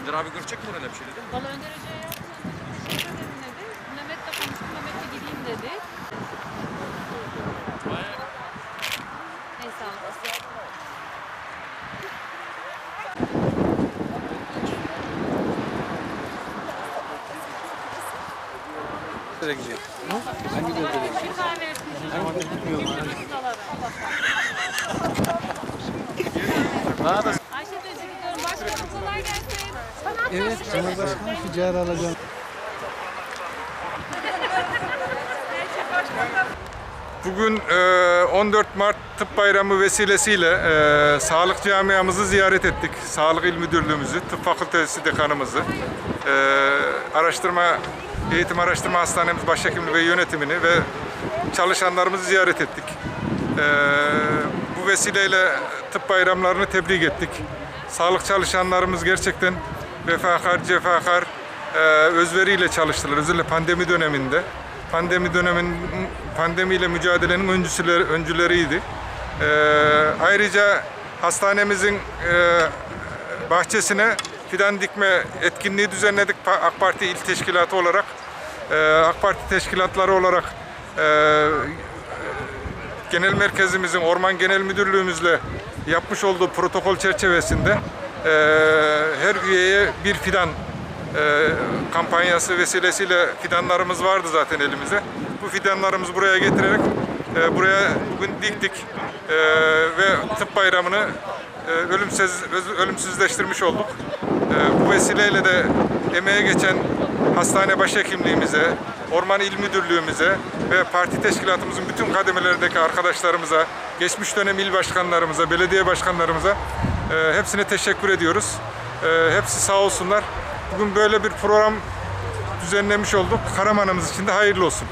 Önder abi görecek mi orada bir şey dedi mi? Bana Önder Nereye gidiyor? Bir kahve yapayım. Bana da Ayşe teyze gidiyorum. Başkanım kolay gelsin. Evet, Cumhurbaşkanı ticari alacağım. Bugün e, 14 Mart Tıp Bayramı vesilesiyle e, sağlık camiamızı ziyaret ettik. Sağlık İl Müdürlüğümüzü, Tıp Fakültesi Dekanımızı, e, araştırma Eğitim Araştırma Hastanemiz Başhekimliği ve yönetimini ve çalışanlarımızı ziyaret ettik. E, bu vesileyle tıp bayramlarını tebrik ettik. Sağlık çalışanlarımız gerçekten vefakar, cefakar, e, özveriyle çalıştılar. Özellikle pandemi döneminde. Pandemi dönemin pandemiyle mücadelenin öncüsüleri, öncüleriydi. E, ayrıca hastanemizin e, bahçesine fidan dikme etkinliği düzenledik AK Parti İl Teşkilatı olarak. E, AK Parti teşkilatları olarak e, genel merkezimizin Orman Genel Müdürlüğümüzle yapmış olduğu protokol çerçevesinde e, her üyeye bir fidan e, kampanyası vesilesiyle fidanlarımız vardı zaten elimizde. Bu fidanlarımızı buraya getirerek buraya bugün diktik ve tıp bayramını ölümsüz ölümsüzleştirmiş olduk. E, bu vesileyle de emeğe geçen hastane başhekimliğimize, Orman İl Müdürlüğümüze ve parti teşkilatımızın bütün kademelerindeki arkadaşlarımıza, geçmiş dönem il başkanlarımıza, belediye başkanlarımıza e, hepsine teşekkür ediyoruz. E, hepsi sağ olsunlar. Bugün böyle bir program düzenlemiş olduk. Karamanımız için de hayırlı olsun.